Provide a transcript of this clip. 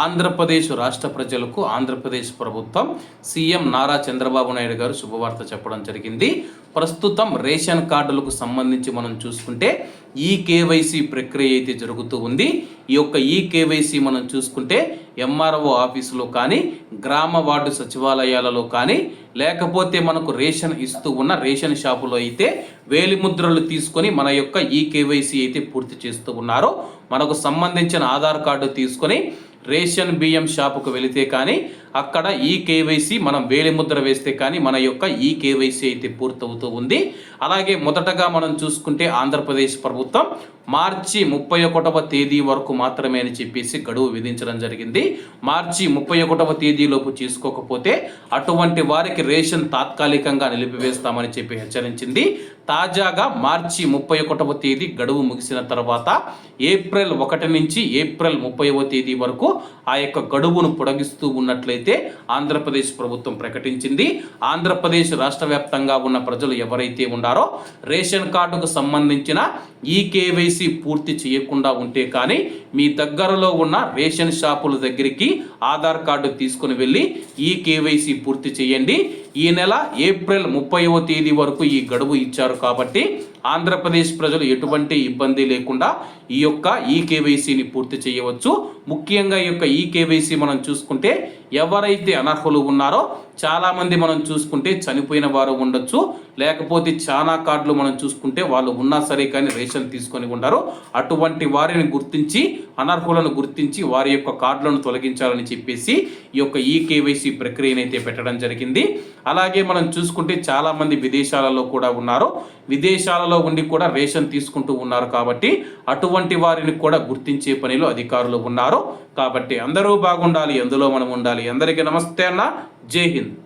ఆంధ్రప్రదేశ్ రాష్ట్ర ప్రజలకు ఆంధ్రప్రదేశ్ ప్రభుత్వం సీఎం నారా చంద్రబాబు నాయుడు గారు శుభవార్త చెప్పడం జరిగింది. ప్రస్తుతం రేషన్ కార్డులకు సంబంధించి మనం చూసుకుంటే ఈ కేవైసీ ప్రక్రియ అయితే జరుగుతూ ఉంది. ఈ యొక్క ఈ కేవైసీ మనం చూసుకుంటే ఎంఆర్ఓ ఆఫీసులో కానీ గ్రామ వార్డు సచివాలయాలలో కానీ లేకపోతే మనకు రేషన్ ఇస్తూ ఉన్న రేషన్ షాపులో అయితే వేలిముద్రలు తీసుకొని మన యొక్క ఈ కేవైసీ అయితే పూర్తి చేస్తూ ఉన్నారు. మనకు సంబంధించిన ఆధార్ కార్డు తీసుకొని రేషన్ బియ్యం షాపుకు వెళితే కానీ అక్కడ ఈ కేవైసీ మనం వేలిముద్ర వేస్తే కానీ మన యొక్క ఈ కేవైసీ అయితే పూర్తవుతూ ఉంది. అలాగే మొదటగా మనం చూసుకుంటే ఆంధ్రప్రదేశ్ ప్రభుత్వం మార్చి ముప్పై ఒకటవ తేదీ వరకు మాత్రమే అని చెప్పేసి గడువు విధించడం జరిగింది. మార్చి ముప్పై ఒకటవ తేదీలోపు చేసుకోకపోతే అటువంటి వారికి రేషన్ తాత్కాలికంగా నిలిపివేస్తామని చెప్పి హెచ్చరించింది. తాజాగా మార్చి ముప్పై ఒకటవ తేదీ గడువు ముగిసిన తర్వాత ఏప్రిల్ ఒకటి నుంచి ఏప్రిల్ ముప్పైవ తేదీ వరకు ఆ యొక్క గడువును పొడిగిస్తూ ఉన్నట్లయితే ఆంధ్రప్రదేశ్ ప్రభుత్వం ప్రకటించింది. ఆంధ్రప్రదేశ్ రాష్ట్ర వ్యాప్తంగా ఉన్న ప్రజలు ఎవరైతే ఉన్నారో రేషన్ కార్డుకు సంబంధించిన ఈ కేవైసీ పూర్తి చేయకుండా ఉంటే కానీ మీ దగ్గరలో ఉన్న రేషన్ షాపుల దగ్గరికి ఆధార్ కార్డు తీసుకుని వెళ్ళి ఈ కేవైసీ పూర్తి చేయండి. ఈ నెల ఏప్రిల్ ముప్పైవ తేదీ వరకు ఈ గడువు ఇచ్చారు కాబట్టి ఆంధ్రప్రదేశ్ ప్రజలు ఎటువంటి ఇబ్బంది లేకుండా ఈ యొక్క ఈ కేవైసీని పూర్తి చేయవచ్చు. ముఖ్యంగా ఈ యొక్క ఈ కేవైసీ మనం చూసుకుంటే ఎవరైతే అనర్హులు ఉన్నారో చాలామంది మనం చూసుకుంటే చనిపోయిన వారు ఉండొచ్చు. లేకపోతే చాలా కార్డులు మనం చూసుకుంటే వాళ్ళు ఉన్నా సరే కానీ రేషన్ తీసుకొని ఉంటారు అటువంటి వారిని గుర్తించి అనర్హులను గుర్తించి వారి యొక్క కార్డులను తొలగించాలని చెప్పేసి ఈ యొక్క ఈ కేవైసీ ప్రక్రియనైతే పెట్టడం జరిగింది. అలాగే మనం చూసుకుంటే చాలామంది విదేశాలలో కూడా ఉన్నారు. విదేశాలలో ఉండి కూడా రేషన్ తీసుకుంటూ ఉన్నారు కాబట్టి అటువంటి వారిని కూడా గుర్తించే పనిలో అధికారులు ఉన్నారు. కాబట్టి అందరూ బాగుండాలి ఎందులో మనం ఉండాలి. అందరికీ నమస్తే అన్న. జై హింద్.